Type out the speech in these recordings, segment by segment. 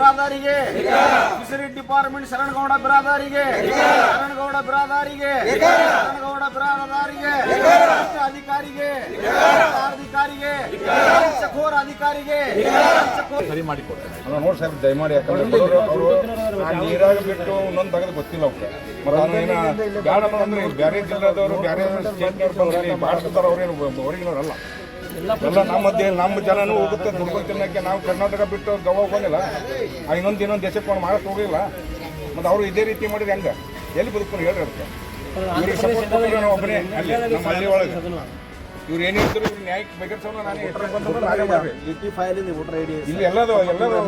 ಬಿರಾದಾರಿಗೆ. Fisheries department Sharanagouda ಬಿರಾದಾರಿಗೆ. ಶರಣಗೌಡ ಬಿರಾದಾರಿಗೆ. ಶರಣಗೌಡ ಬಿರಾದಾರಿಗೆ. ಅಧಿಕಾರಿಗೆ. ಅಧಿಕಾರಿಗೆ ಚಕೋರ ಅಧಿಕಾರಿಗೆ. ಸರಿ ಮಾಡಿಕೊಡ್ತೇನೆ ನೋಡಿ ಸರ್ ದಯಮಾಡಿ ಯಾಕಂದ್ರೆ ಅವರು ನೀರಾಗ ಬಿಟ್ಟು ಇನ್ನೊಂದು ತೆಗೆದು ಗೊತ್ತಿಲ್ಲ ಅವ್ರಿಗೆ. ಮತ್ತೆ ಅದನ್ನ ಬೇಡ ಅಂದ್ರೆ ಬೇರೆ ಜಿಲ್ಲಾದವರು ಬೇರೆ ಸ್ಟೇಟ್ನವ್ರು ಬಂದ್ರೆ ಮಾಡ್ತಾರೆ ಅವ್ರೇನು ಹೊರಗಿನವ್ರಲ್ಲ ಎಲ್ಲ ನಮ್ಮ ಮಧ್ಯೆ ನಮ್ಮ ಜನನೂ ಹೋಗುತ್ತೆ. ದುಡ್ಕೊಂಡು ತಿನ್ನಕ್ಕೆ ನಾವು ಕರ್ನಾಟಕ ಬಿಟ್ಟು ಗೋವಾ ಹೋಗಿಲ್ಲ ಆ ಇನ್ನೊಂದು ಇನ್ನೊಂದು ದೇಶಕ್ಕೆ ಒಂದು ಮಾಡಕ್ಕೆ ಹೋಗಿಲ್ಲ ಮತ್ತು ಅವರು ಇದೇ ರೀತಿ ಮಾಡಿದ್ರೆ ಹೆಂಗೆ? ಎಲ್ಲಿ ಬದುಕೊಂಡು ಹೇಳ್ರಿ ಅದಕ್ಕೆ. ಇವ್ರಿಗೆ ಸಪೋರ್ಟ್ ಕೊಟ್ಟಿರೋ ನಾವು ಒಬ್ಬನೇ. ಅಲ್ಲಿ ನಮ್ಮ ಹಳ್ಳಿ ಒಳಗೆ. ಇವ್ರು ಏನು ಹೇಳ್ತಾರೆ ಇವ್ರು ನ್ಯಾಯಕ್ಕೆ ಬಗೆಹರಿಸೋಣ ನಾನು ಎಷ್ಟು ಬಂದ್ರೆ ನಾನೇ ಮಾಡ್ರಿ ಇಟಿ ಫೈಲ್ ಇದೆ ವೋಟರ್ ಐಡಿ ಇಲ್ಲಿ ಎಲ್ಲದು ಎಲ್ಲದು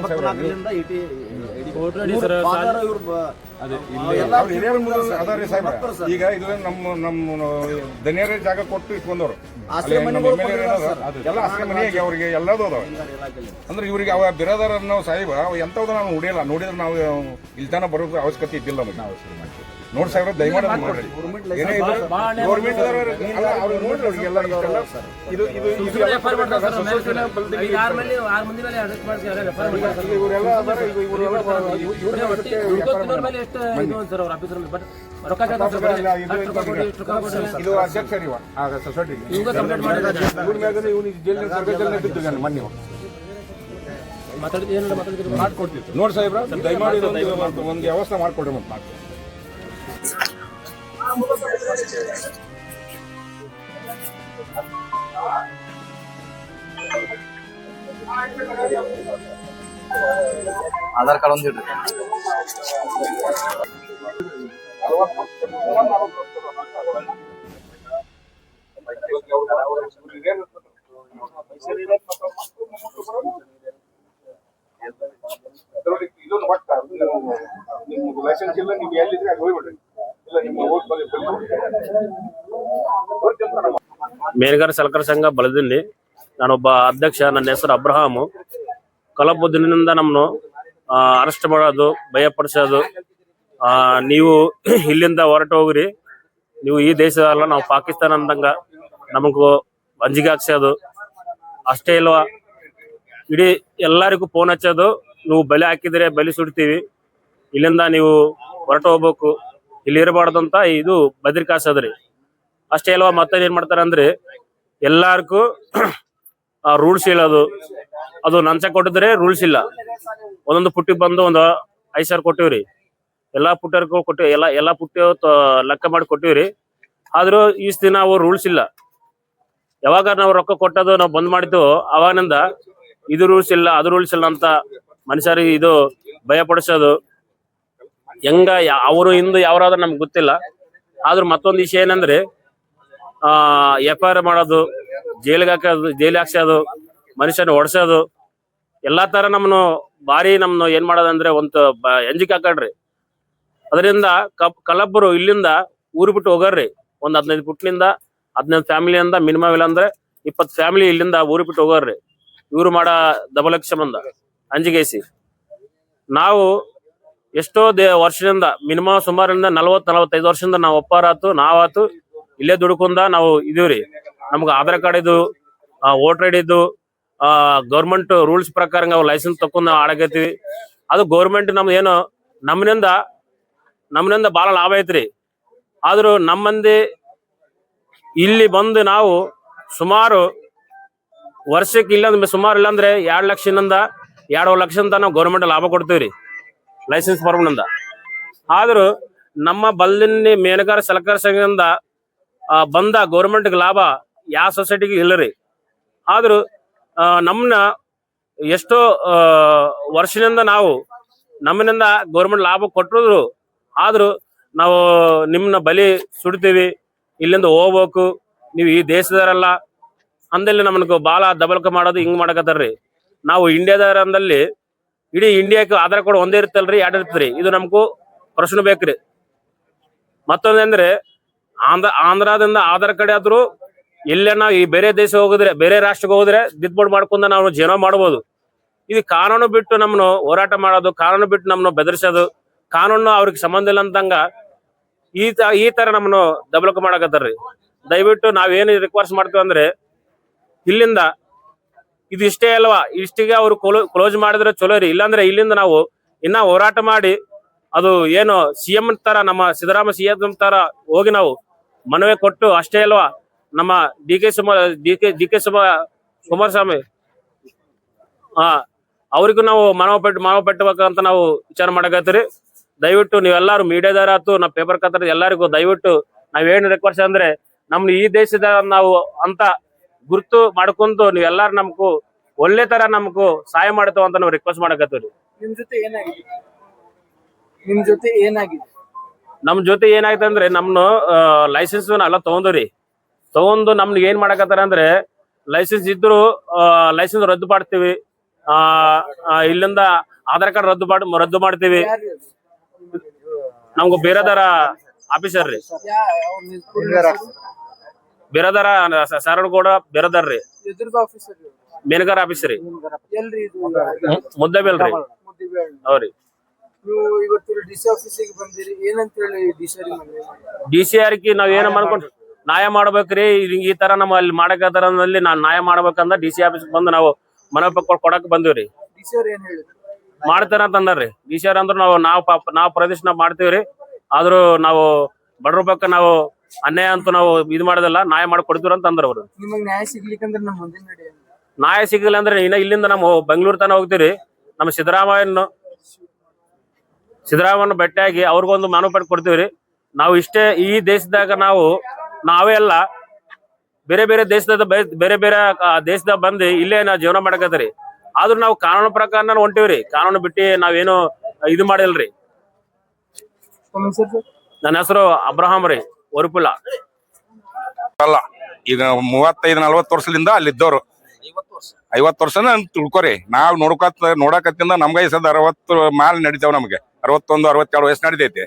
ಈಗ ಇದು ನಮ್ಮ ನಮ್ಮ ದನಿಯರ ಜಾಗ ಕೊಟ್ಟು ಇಟ್ಕೊಂಡವ್ರು. ಎಲ್ಲ ಆಶ್ರಯ ಮನೆಯಾಗಿ ಅವ್ರಿಗೆ ಎಲ್ಲದೂ ಅದಾವ. ಅಂದ್ರೆ ಇವ್ರಿಗೆ ಅವ ಬಿರದಾರ ನಾವು ಸಾಹೇಬ ನಾವು ನೋಡಿಲ್ಲ. ನೋಡಿದ್ರೆ ನಾವು ಇಲ್ಲಿ ತನಕ ಬರೋದು ಅವಶ್ಯಕತೆ ಇದ್ದಿಲ್ಲ ನಮಗೆ. ನೋಡಿ ಸಾವಿರ ದಯಮಾಡಿ ಅದನ್ನ ಮಾಡ್ರಿ ಏನೇ ಇದ್ರು ಗೌರ್ಮೆಂಟ್ ಅವ್ರು ನೋಡ್ರಿ ಇಷ್ಟೆಲ್ಲ ಇದು ಇದು ಇದು ಇವರೆಲ್ಲ ಅದಾರ ಈಗ ಇವರೆಲ್ಲ ಇವ್ರ ಇದು ಅಧ್ಯಕ್ಷ ಆಗ ಇವ್ರ ಮ್ಯಾಗ ಇವನು ಜೈಲಿನ ಮೊನ್ನೆ ಮಾಡ್ಕೊಡ್ತಿತ್ತು ನೋಡಿ ಸಾಹೇಬ್ರ ದಯಮಾಡಿ ಒಂದು- ವ್ಯವಸ್ಥೆ ಮಾಡ್ಕೊಡ್ರಿ ಮತ್ತೆ ಮಾಡ್ಕೊಡಿ ಆಧಾರ್ ಕಾರ್ಡ್ ಒಂದು ಇಡ್ರಿ. ಇದೊಂದು ಒಟ್ಟ ನಿಮ್ಗೆ ಲೈಸೆನ್ಸ್ ಇಲ್ಲ ನೀವು ಎಲ್ಲಿದ್ರೆ ಹೋಗ್ಬಿಡ್ರಿ ಇಲ್ಲ ನಿಮ್ಮ ಓಟ್ ಮೇನಗಾರ ಸಲಕರ ಸಂಘ ಬಲದಲ್ಲಿ ನಾನೊಬ್ಬ ಅಧ್ಯಕ್ಷ, ನನ್ನ ಹೆಸರು ಅಬ್ರಹಾಮು. ಕಲಬುದ್ದಿನಿಂದ ನಮ್ಮನ್ನು ಅರೆಸ್ಟ್ ಮಾಡೋದು, ಭಯಪಡಿಸೋದು ನೀವು ಇಲ್ಲಿಂದ ಹೊರಟು ಹೋಗ್ರಿ. ನೀವು ಈ ದೇಶದಲ್ಲ ನಾವು ಪಾಕಿಸ್ತಾನ ಅಂದಂಗ ನಮಗೂ ಅಂಜಿಗೆ ಹಾಕ್ಸೋದು. ಅಷ್ಟೇ ಇಲ್ವಾ? ಇಡೀ ಎಲ್ಲರಿಗೂ ಫೋನ್ ಹಚ್ಚೋದು, ನೀವು ಬಲೆ ಹಾಕಿದ್ರೆ ಬಲಿ ಸುಡ್ತೀವಿ. ಇಲ್ಲಿಂದ ನೀವು ಹೊರಟು ಹೋಗ್ಬೇಕು. ಇಲ್ಲಿ ಇರಬಾರ್ದು ಅಂತ ಇದು ಬದ್ರಿ ಕಾಸದ್ರಿ ಅಷ್ಟೇ ಅಲ್ವಾ ಮತ್ತೆ ಏನ್ ಮಾಡ್ತಾರೆ ಅಂದ್ರೆ ಎಲ್ಲಾರ್ಗೂ ರೂಲ್ಸ್ ಹೇಳೋದು. ಅದು ನಂಚ ಕೊಟ್ಟಿದ್ರೆ ರೂಲ್ಸ್ ಇಲ್ಲ. ಒಂದೊಂದು ಪುಟ್ಟಿ ಬಂದು ಒಂದು ಐದು ಸಾವಿರ ಕೊಟ್ಟಿವ್ರಿ. ಎಲ್ಲಾ ಪುಟ್ಟರ್ಗೂ ಕೊಟ್ಟಿವಿ ಎಲ್ಲಾ ಎಲ್ಲಾ ಪುಟ್ಟಿ ಲೆಕ್ಕ ಮಾಡಿ ಕೊಟ್ಟಿವ್ರಿ. ಆದ್ರೂ ಈಸ್ ದಿನ ಅವು ರೂಲ್ಸ್ ಇಲ್ಲ. ಯಾವಾಗ ನಾವು ರೊಕ್ಕ ಕೊಟ್ಟದು ನಾವು ಬಂದ್ ಮಾಡಿದ್ದು ಅವಾಗಿನಿಂದ ಇದು ರೂಲ್ಸ್ ಇಲ್ಲ, ಅದು ರೂಲ್ಸ್ ಇಲ್ಲ ಅಂತ ಮನುಷ್ಯರಿಗೆ ಇದು ಭಯ ಪಡಿಸೋದು. ಹೆಂಗ ಅವರು ಹಿಂದೆ ಯಾವ್ರಾದ್ರೂ ನಮ್ಗೆ ಗೊತ್ತಿಲ್ಲ. ಆದ್ರೂ ಮತ್ತೊಂದು ವಿಷಯ ಏನಂದ್ರೆ ಆ ಎಫ್ ಐ ಆರ್ ಮಾಡೋದು, ಜೈಲಿಗೆ ಹಾಕೋದು, ಜೈಲಿಗೆ ಹಾಕ್ಸೋದು, ಮನುಷ್ಯನ ಹೊಡ್ಸೋದು ಎಲ್ಲಾ ತರ ನಮ್ಮನ್ನು ಭಾರಿ ನಮ್ನು ಏನ್ ಮಾಡೋದಂದ್ರೆ ಒಂದು ಎಂಜಿಕ್ ಹಾಕಡ್ರಿ ಅದರಿಂದ ಕಬ್ ಕಲಬ್ಬರು ಇಲ್ಲಿಂದ ಊರು ಬಿಟ್ಟು ಹೋಗಾರ್ರಿ. ಒಂದ್ ಹದಿನೈದು ಪುಟ್ಲಿಂದ, ಹದಿನೈದು ಫ್ಯಾಮಿಲಿಯಿಂದ ಮಿನಿಮಮ್ ಇಲ್ಲ ಅಂದ್ರೆ ಇಪ್ಪತ್ತು ಫ್ಯಾಮಿಲಿ ಇಲ್ಲಿಂದ ಊರು ಬಿಟ್ಟು ಹೋಗಾರ್ರಿ. ಇವ್ರು ಮಾಡೋ ದಬಲಕ್ಷ ಬಂದ. ಅಂಜಿಗೇಸಿ ನಾವು ಎಷ್ಟೋ ದೇ, ವರ್ಷದಿಂದ, ಮಿನಿಮಮ್ ಸುಮಾರಿಂದ ನಲ್ವತ್, ನಲವತ್ತೈದು ವರ್ಷದಿಂದ ನಾವು ಒಪ್ಪಾರಾತು ನಾವಾತು ಇಲ್ಲೇ ದುಡ್ಕೊಂಡ ನಾವು ಇದೀವ್ರಿ ನಮ್ಗೆ ಆಧಾರ್ ಕಾರ್ಡ್ ಇದು ವೋಟರ್ ಐಡಿ ಇದು ಗೌರ್ಮೆಂಟ್ ರೂಲ್ಸ್ ಪ್ರಕಾರ ನಾವು ಲೈಸೆನ್ಸ್ ತಕೊಂಡ್ ಆಡಕತ್ತೀವಿ. ಅದು ಗೌರ್ಮೆಂಟ್ ನಮ್ದು ಏನು ನಮ್ಮನಿಂದ ನಮ್ಮನಿಂದ ಬಹಳ ಲಾಭ ಐತ್ರಿ. ಆದರೂ ನಮ್ಮ ಮಂದಿ ಇಲ್ಲಿ ಬಂದು ನಾವು ಸುಮಾರು ವರ್ಷಕ್ಕೆ ಇಲ್ಲಂದ್ರೆ ಸುಮಾರು ಇಲ್ಲಾಂದ್ರೆ ಎರಡ್ ಲಕ್ಷದಿಂದ ಎರಡು ಲಕ್ಷ ಅಂತ ನಾವು ಗೌರ್ಮೆಂಟ್ ಲಾಭ ಕೊಡ್ತೀವ್ರಿ ಲೈಸೆನ್ಸ್ ಪರ್ಮನಿಂದ ಆದ್ರೂ ನಮ್ಮ ಬಲ್ಲಿನ ಮೇನಗಾರ ಸಲಕಾರ ಸಂಘದಿಂದ ಬಂದ ಗೌರ್ಮೆಂಟ್ಗೆ ಲಾಭ ಯಾವ ಸೊಸೈಟಿಗೆ ಇಲ್ಲರಿ ಆದ್ರೂ ನಮ್ಮನ್ನ ಎಷ್ಟೋ ವರ್ಷದಿಂದ ನಾವು ನಮ್ಮನಿಂದ ಗೌರ್ಮೆಂಟ್ ಲಾಭ ಕೊಟ್ಟಿದ್ರು. ಆದರೂ, ನಾವು ನಿಮ್ಮನ್ನ ಬಲಿ ಸುಡ್ತೀವಿ. ಇಲ್ಲಿಂದ ಹೋಗ್ಬೇಕು. ನೀವು ಈ ದೇಶದವರಲ್ಲ. ಅಂದಲ್ಲಿ ನಮ್ಗೆ ಭಾಳ ದಬಲ್ಕ ಮಾಡೋದು ಹಿಂಗ್ ಮಾಡಕತ್ತಾರ್ರಿ ನಾವು ಇಂಡಿಯಾದರಂದಲ್ಲಿ ಇಡೀ ಇಂಡಿಯಾಕ್ಕೆ ಆಧಾರ್ ಕಾರ್ಡ್ ಒಂದೇ ಇರುತ್ತಲ್ರಿ, ಎರಡು ಇರ್ತದ್ರಿ. ಇದು ನಮಗೂ ಪ್ರಶ್ನೆ ಬೇಕ್ರಿ. ಮತ್ತೊಂದಂದ್ರೆ ಆಂಧ್ರ, ಆಂಧ್ರದಿಂದ ಆಧಾರ್ ಕಾರ್ಡ್ ಆದ್ರೂ ಇಲ್ಲೇ ನಾವು ಈ ಬೇರೆ ದೇಶ ಹೋಗಿದ್ರೆ, ಬೇರೆ ರಾಷ್ಟ್ರಕ್ಕೆ ಹೋದ್ರೆ ದಿದ್ಬೋಡ್ ಮಾಡ್ಕೊಂಡ ನಾವು ಜೀವನ ಮಾಡ್ಬೋದು. ಇದು ಕಾನೂನು ಬಿಟ್ಟು ನಮ್ಮನ್ನು ಹೋರಾಟ ಮಾಡೋದು, ಕಾನೂನು ಬಿಟ್ಟು ನಮ್ಮನ್ನು ಬೆದರಿಸೋದು, ಕಾನೂನು ಅವ್ರಿಗೆ ಸಂಬಂಧ ಇಲ್ಲ ಅಂತಂಗ ಈ ಈ ತರ ನಮ್ಮನ್ನು ದಬಲಕ ಮಾಡಕತ್ತಾರ್ರಿ. ದಯವಿಟ್ಟು ನಾವೇನು ರಿಕ್ವೆಸ್ಟ್ ಮಾಡ್ತೀವಿ ಅಂದ್ರೆ, ಇಲ್ಲಿಂದ ಇದು ಇಷ್ಟೇ ಅಲ್ವಾ? ಇಷ್ಟಿಗೆ ಅವ್ರು ಕ್ಲೋಸ್ ಮಾಡಿದ್ರೆ ಚಲೋ ರೀ. ಇಲ್ಲಾಂದ್ರೆ ಇಲ್ಲಿಂದ ನಾವು ಇನ್ನ ಹೋರಾಟ ಮಾಡಿ ಅದು ಏನು ಸಿಎಂ ತರ, ನಮ್ಮ ಸಿದ್ದರಾಮ ಸಿಎಂ ತರ ಹೋಗಿ ನಾವು ಮನವಿ ಕೊಟ್ಟು ಅಷ್ಟೇ ಅಲ್ವಾ? ನಮ್ಮ D K Suma, D K D K Suma, Kumaraswamy. ಹಾ, ಅವ್ರಿಗೂ ನಾವು ಮನವ ಪೆಟ್ಟು ಮನವ ಪೆಟ್ಟಬೇಕಂತ ನಾವು ವಿಚಾರ ಮಾಡಕತ್ತೀರಿ. ದಯವಿಟ್ಟು ನೀವೆಲ್ಲಾರು ಮೀಡಿಯಾದಾರ ಆತು ನಮ್ಮ ಪೇಪರ್ ಕತ್ತರ ಎಲ್ಲರಿಗೂ ದಯವಿಟ್ಟು ನಾವೇನು ರಿಕ್ವೆಸ್ಟ್ ಅಂದ್ರೆ ನಮ್ಮ ಈ ದೇಶದ ನಾವು ಅಂತ ಗುರುತು ಮಾಡ್ಕೊಂಡು ನೀವೆಲ್ಲಾರು ನಮಗೂ ಒಳ್ಳೆ ತರ ನಮಗೂ ಸಹಾಯ ಮಾಡ್ತಾವ ಅಂತ ನಾವು ರಿಕ್ವೆಸ್ಟ್ ಮಾಡಕತ್ತೀವಿ ನಿಮ್ ಜೊತೆ ಏನಾಗಿದೆ? ನಿಮ್ ಜೊತೆ ಏನಾಗಿದೆ? ನಮ್ ಜೊತೆ ಏನಾಯ್ತು ಅಂದ್ರೆ ನಮ್ನ ಲೈಸೆನ್ಸ್ ಎಲ್ಲ ತಗೊಂಡ್ರಿ ತಗೊಂಡು ನಮ್ನ ಏನ್ ಮಾಡಕತ್ತಾರ ಅಂದ್ರೆ ಲೈಸೆನ್ಸ್ ಇದ್ರು ಲೈಸೆನ್ಸ್ ರದ್ದು ಮಾಡ್ತೀವಿ. ಆ ಇಲ್ಲಿಂದ ಆಧಾರ್ ಕಾರ್ಡ್ ರದ್ದು ಮಾಡಿ ರದ್ದು ಮಾಡ್ತೀವಿ. ನಮ್ಗ? ನಮ್ಗೆ ಬೇರೆದಾರ ಆಫೀಸರ್ ರೀ. ಬೇರೆದಾರ ಸರ್ ಕೂಡ ಬೇರೆದಾರ ಸಾರಗೌಡ ಬೇರೆದಾರ್ ರೀ. ಮೇನಗಾರ ಆಫೀಸರ್ ರೀ. ಮುದ್ದೆ ರೀ. ಎಲ್ರಿ ಇದು ನೀವು ಇವತ್ತು ಡಿ ಸಿ ಆಫೀಸಿಗೆ ಬಂದಿರಿ ಏನಂತ ಹೇಳಿ D C D C R ಕಿ ನಾವ್ ಏನ ಮಾಡ್ಕೊಂಡು ನ್ಯಾಯ ಮಾಡ್ಬೇಕ್ರಿ ಈ- ಈ ತರ ನಮ್ಮ ಅಲ್ಲಿ ಮಾಡಕತ್ತಾರ ಅಂದಲ್ಲಿ ನಾನ್ ನ್ಯಾಯ ಮಾಡ್ಬೇಕಂದ್ರ ಡಿ ಸಿ ಆಫೀಸ್ ಬಂದು ನಾವು ಮನವಿ ಕೊಡಕ್ ಬಂದಿವ್ರಿ. ಅವ್ರು ಏನ್ ಹೇಳಿದ್ರು? ಮಾಡ್ತಾರ ಅಂತ ಅಂದಾರ್ರಿ. ಡಿ ಸಿ ಆರ್ ಅಂದ್ರ ನಾವು ನಾವು ಪಾಪ ನಾವು ಪ್ರದರ್ಶನ ಮಾಡ್ತೀವ್ರಿ. ಆದ್ರೂ ನಾವು ಬಡ್ರ ಪಕ್ಕ ನಾವು ಅನ್ಯಾಯ ಅಂತ ನಾವು ಇದು ಮಾಡೋದಲ್ಲ ನ್ಯಾಯ ಮಾಡಿ ಕೊಡ್ತೀವ್ರ ಅಂತ ಅಂದ್ರ ಅವ್ರು. ನಿಮಗ್ ನ್ಯಾಯ ಸಿಗ್ಲಿಕ್ಕಂದ್ರೆ ನಮ್ಮ ಮುಂದಿನ? ನ್ಯಾಯ ಸಿಗಲಿಲ್ಲ ಅಂದ್ರೆ ಇನ್ನ ಇಲ್ಲಿಂದ ನಾವು ಬೆಂಗಳೂರು ತನ ಹೋಗ್ತೀವಿ ನಮ್ಮ ಸಿದ್ದರಾಮಯ್ಯನ ಸಿದ್ದರಾಮಯ್ಯನ ಭೇಟಿಯಾಗಿ ಅವ್ರಿಗೊಂದು ಮಾನವಪಟ್ಟು ಕೊಡ್ತೀವ್ರಿ. ನಾವು ಇಷ್ಟೇ ಈ ದೇಶದಾಗ ನಾವು ನಾವೇ ಅಲ್ಲ ಬೇರೆ ಬೇರೆ ದೇಶದ ಬೇರೆ ಬೇರೆ ದೇಶದಾಗ ಬಂದು ಇಲ್ಲೇ ನಾವು ಜೀವನ ಮಾಡಕತ್ತೀರಿ. ಆದ್ರೂ ನಾವು ಕಾನೂನು ಪ್ರಕಾರ ಹೊಂಟಿವ್ರಿ. ಕಾನೂನು ಬಿಟ್ಟು ನಾವೇನು ಇದು ಮಾಡಿಲ್ರಿ. ತಮ್ಮ ಹೆಸರು ಸರ್? ನನ್ನ ಹೆಸರು ಅಬ್ರಹಾಂ ರೀ ಒರುಪುಲ ಅಲ್ಲ ಈಗ ಮೂವತ್ತೈದು ನಲ್ವತ್ತು ವರ್ಷದಿಂದ ಅಲ್ಲಿದ್ದವ್ರು. ಐವತ್ತು ವರ್ಷನ ತಿಳ್ಕೊರಿ. ನಾವ್ ನೋಡ್ಕೊತ ನೋಡಕತ್ತಿಂದ ನಮ್ಗೆ ಸದ ಅರವತ್ತು ಮಾಲ್ ನಡಿತಾವ್ ನಮ್ಗೆ. ಅರವತ್ತೊಂದು ಅರವತ್ತೆರಡು ವಯಸ್ಸು ನಡಿತೈತಿ.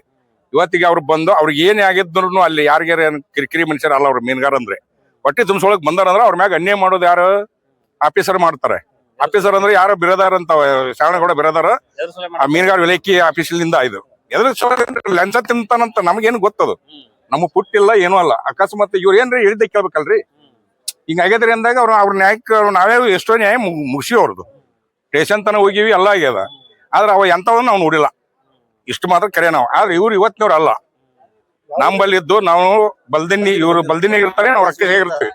ಇವತ್ತಿಗೆ ಅವ್ರು ಬಂದು ಅವ್ರಿಗೆ ಏನೇ ಆಗಿದ್ರು ಅಲ್ಲಿ ಯಾರಿಗಾರ ಏನ್ ಕಿರಿಕಿರಿ ಮನುಷ್ಯರ ಅಲ್ಲ ಅವ್ರು ಮೀನುಗಾರ ಅಂದ್ರೆ. ಹೊಟ್ಟೆ ತುಂಬಿಸೊಳಕ್ ಬಂದಾರ ಅಂದ್ರೆ ಅವ್ರ ಮ್ಯಾಗ ಅನ್ಯಾಯ ಮಾಡೋದು ಯಾರು? ಆಫೀಸರ್ ಮಾಡ್ತಾರೆ. ಆಫೀಸರ್ ಅಂದ್ರೆ ಯಾರು ಬಿರದಾರ ಅಂತ ಶರಣಗೌಡ ಬಿರದಾರ. ಆ ಮೀನುಗಾರ ವಿಲೇಕಿ ಆಫೀಸಿನಿಂದ ಇದು. ಎದ್ರ ಲಂಚ ತಿಂತಾನಂತ ನಮಗೇನು ಗೊತ್ತದು. ನಮಗ್ ಪುಟ್ಟಿಲ್ಲ ಏನೂ ಅಲ್ಲ. ಅಕಸ್ಮಾತ್ ಇವ್ರು ಏನ್ರಿ ಹೇಳಿದ್ದೆ ಕೇಳ್ಬೇಕಲ್ರಿ? ಹಿಂಗ ಆಗ್ಯದ್ರಿ ಅಂದಾಗ ಅವ್ರು ಅವ್ರ ನ್ಯಾಯಕ್ಕೆ ನಾವೇ ಎಷ್ಟೋ ನ್ಯಾಯ ಮುಗಿಸಿ ಅವ್ರದ್ದು ಸ್ಟೇಷನ್ ತನಕ ಹೋಗಿವಿ, ಎಲ್ಲ ಆಗ್ಯದ. ಆದ್ರೆ ಅವ ಎಂಥವನ್ನ ನಾವು ನೋಡಿಲ್ಲ. ಇಷ್ಟು ಮಾತ್ರ ಕರೆ ನಾವು. ಆದ್ರೆ ಇವ್ರು ಇವತ್ತಿನವ್ರು ಅಲ್ಲ. ನಮ್ಮಲ್ಲಿ ಇದ್ದು ನಾವು ಬಲ್ದಿನಿ ಇವ್ರು ಬಲ್ದಿನಿ ಇರ್ತಾರೆ ನಾವು ರಕ್ಕಸಿಗೆ ಇರ್ತೀವಿ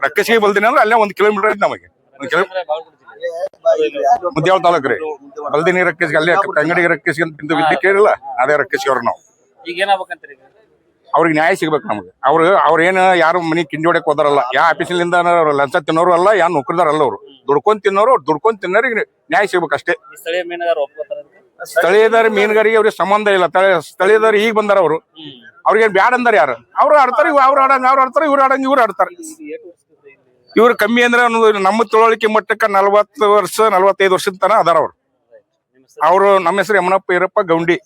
ರಕ್ಕಸಿಗೆ ಬಲ್ದಿನಿ ಅಂದ್ರೆ ಅಲ್ಲೇ ಒಂದ್ ಕಿಲೋಮೀಟರ್ ಐತಿ ನಮಗೆ. ಒಂದ್ ಕಿಲೋ ಮುದ್ಯಾಳ ತಾಲೂಕು ರೀ. ಬಲ್ದಿನಿ ರಕ್ಕಸಿಗೆ ಅಲ್ಲೇ ಅಂಗಡಿಗೆ ರಕ್ಕಸಿಗೆ ಅಂತ ವಿದ್ಯೆ ಕೇಳಿಲ್ಲ. ಅದೇ ರಕ್ಕಸಿ ಅವ್ರು ನಾವು. ಈಗ ಏನಾಗ್ಬೇಕಂತೀರಿ ಅವ್ರಿಗೆ ನ್ಯಾಯ ಸಿಗ್ಬೇಕು ನಮ್ಗೆ. ಅವ್ರು ಅವ್ರೇನು ಯಾರು ಮನಿ ಕಿಂಡಿ ಹೊಡಕ್ ಹೋದಾರಲ್ಲ ಯಾವ ಆಫೀಸಿನಿಂದ ಲಂಚ ತಿನ್ನೋರು ಅಲ್ಲ ಯಾ ನೌಕರದಾರಲ್ಲ ಅವ್ರು. ದುಡ್ಕೊಂಡ್ ತಿನ್ನೋರು ದುಡ್ಕೊಂಡ್ ತಿನ್ನೋರಿಗೆ ನ್ಯಾಯ ಸಿಗ್ಬೇಕು ಅಷ್ಟೇ. ಸ್ಥಳೀಯದಾರ ಮೀನುಗಾರಿಗೆ ಅವ್ರಿಗೆ ಸಂಬಂಧ ಇಲ್ಲ. ಸ್ಥಳೀಯದವ್ರು ಸ್ಥಳೀಯದಾರ ಈಗ ಬಂದಾರ ಅವರು. ಅವ್ರಿಗೆ ಬ್ಯಾಡ ಅಂದಾರ ಯಾರು? ಅವ್ರು ಆಡ್ತಾರೆ ಇವ್ ಅವ್ರು ಆಡಂಗ ಅವ್ರು ಆಡ್ತಾರೆ ಇವ್ರು ಆಡಂಗ ಇವ್ರು ಆಡ್ತಾರೆ. ಇವ್ರು ಕಮ್ಮಿ ಅಂದ್ರೆ ನಮ್ಮ ತಿಳುವಳಿಕೆ ಮಟ್ಟಕ್ಕ ನಲ್ವತ್ತು ವರ್ಷ ನಲ್ವತ್ತೈದು ವರ್ಷದ ತನ ಅದಾರ ಅವ್ರು. ಅವರು ನಮ್ಮ ಹೆಸರು ಯಮನಪ್ಪ ಈರಪ್ಪ ಗೌಂಡಿ.